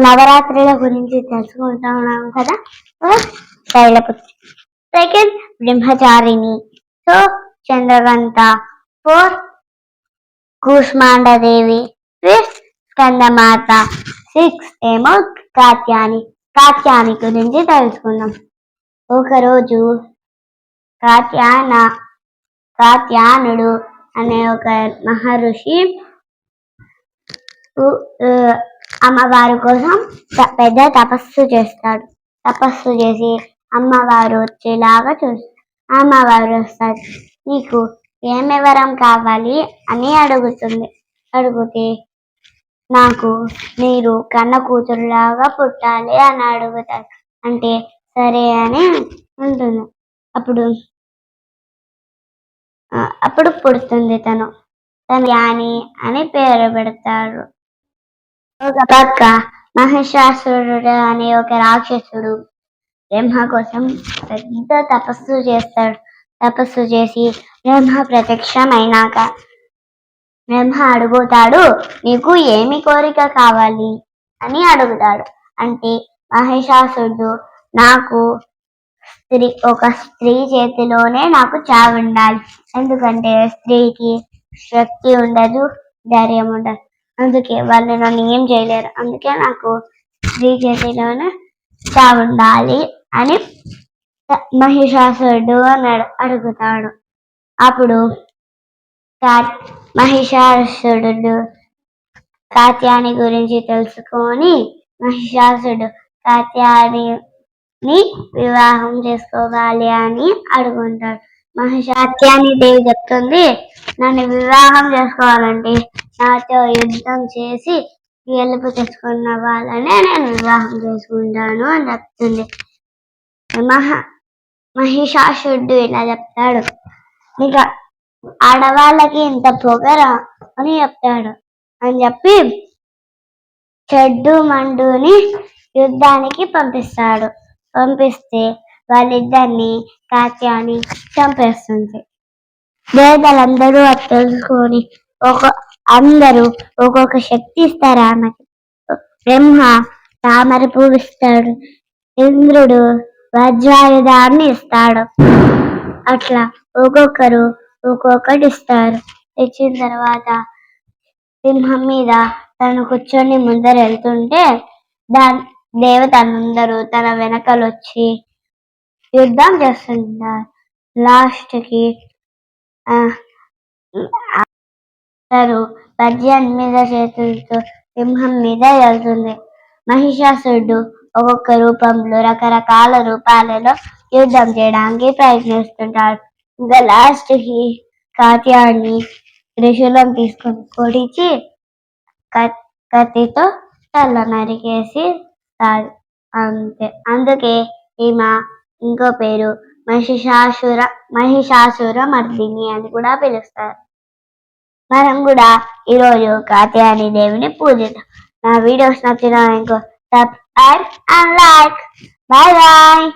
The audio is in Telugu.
నవరాత్రుల గురించి తెలుసుకుంటా ఉన్నాం కదా Shailaputri second Brahmacharini. So Chandraghanta. Four Kushmandadevi. Fifth Skandamata. Six ఏమో కాత్యాని. కాత్యాని గురించి తెలుసుకుందాం. ఒకరోజు కాత్యాన కాత్యానుడు అనే ఒక మహర్షి అమ్మవారి కోసం పెద్ద తపస్సు చేస్తాడు. తపస్సు చేసి అమ్మవారు వచ్చేలాగా చూస్తాడు. అమ్మవారు వస్తారు నీకు ఏమి వరం కావాలి? అని అడుగుతుంది. అడిగితే నాకు మీరు కన్న కూతురులాగా పుట్టాలి అని అడుగుతారు అంటే సరే అని ఉంటుంది అప్పుడు అప్పుడు పుడుతుంది తను. తను యాని అని పేరు పెడతారు ఒక పక్క మహిషాసురుడు అనే ఒక రాక్షసుడు బ్రహ్మ కోసం పెద్ద తపస్సు చేస్తాడు. తపస్సు చేసి బ్రహ్మ ప్రత్యక్షమైనాక బ్రహ్మ అడుగుతాడు నీకు ఏమి కోరిక కావాలి? అని అడుగుతాడు. అంటే మహిషాసురుడు నాకు స్త్రీ ఒక స్త్రీ చేతిలోనే నాకు చావుండాలి. ఎందుకంటే స్త్రీకి శక్తి ఉండదు ధైర్యం ఉండదు. అందుకే వాళ్ళు నన్ను ఏం చేయలేరు. అందుకే నాకు స్త్రీ చేతిలోనే ఉండాలి అని మహిషాసురుడు అని అడుగుతాడు. అప్పుడు మహిషాసుడు మహిషాసురుడు కాత్యాని గురించి తెలుసుకొని మహిషాసుడు కాత్యాని వివాహం చేసుకోవాలి అని అడుగుంటాడు. మహిషాత్యాని దేవి చెప్తుంది నన్ను వివాహం చేసుకోవాలంటే నాతో యుద్ధం చేసి గెలుపు తెచ్చుకున్న వాళ్ళనే నేను వివాహం చేసుకుంటాను అని చెప్తుంది. మహా మహిషాసుడు ఇలా చెప్తాడు. ఇక ఆడవాళ్ళకి ఇంత పొగరా అని చెప్తాడు. అని చెప్పి చెడ్డు మండుని యుద్ధానికి పంపిస్తాడు. పంపిస్తే వాళ్ళిద్దరిని కాత్యాని చంపేస్తుంది. పేదలందరూ అది తెలుసుకొని ఒక అందరూ ఒక్కొక్క శక్తి ఇస్తారు ఆమెకి బ్రహ్మ తామర పువ్వు ఇస్తాడు ఇంద్రుడు వజ్రాయుధాన్ని ఇస్తాడు. అట్లా ఒక్కొక్కరు ఒక్కొక్కటి ఇస్తారు. ఇచ్చిన తర్వాత సింహం మీద తను కూర్చొని ముందర వెళ్తుంటే దాని దేవతలందరూ తన వెనకలు వచ్చి యుద్ధం చేస్తుంటారు లాస్ట్ తరు ఆ, మీద చేతులతో సింహం మీద వెళ్తుంది. మహిషాసురుడు ఒక్కొక్క రూపంలో రకరకాల రూపాలలో యుద్ధం చేయడానికి ప్రయత్నిస్తుంటాడు. ఇంకా లాస్ట్కి కాత్యాన్ని త్రిశూలం తీసుకొని కొడిచి కత్తితో తల నరికేసి అంతే. అందుకే ఈమె ఇంకో పేరు మహిషాసుర మహిషాసుర మర్దిని అని కూడా పిలుస్తారు. మనం కూడా ఈరోజు కాత్యాయని దేవిని పూజిద్దాం. నా వీడియోస్ నచ్చిన ఇంకో subscribe and like. Bye bye.